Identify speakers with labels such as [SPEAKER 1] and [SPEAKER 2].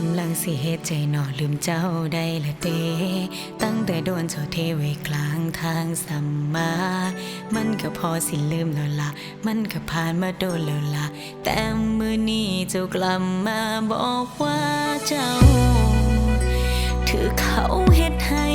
[SPEAKER 1] กำลังสิเฮ็ดใจหนอลืมเจ้าได้ละเดตั้งแต่โดนเจ้าเทไว้กลางทางสัมมา มันก็พอสิลืมแล้วละมันก็ผ่านมาโดนแล้วละแต่มือนี้เจ้ากลับมาบอกว่าเจ้า ถือเขาเฮ็ดให้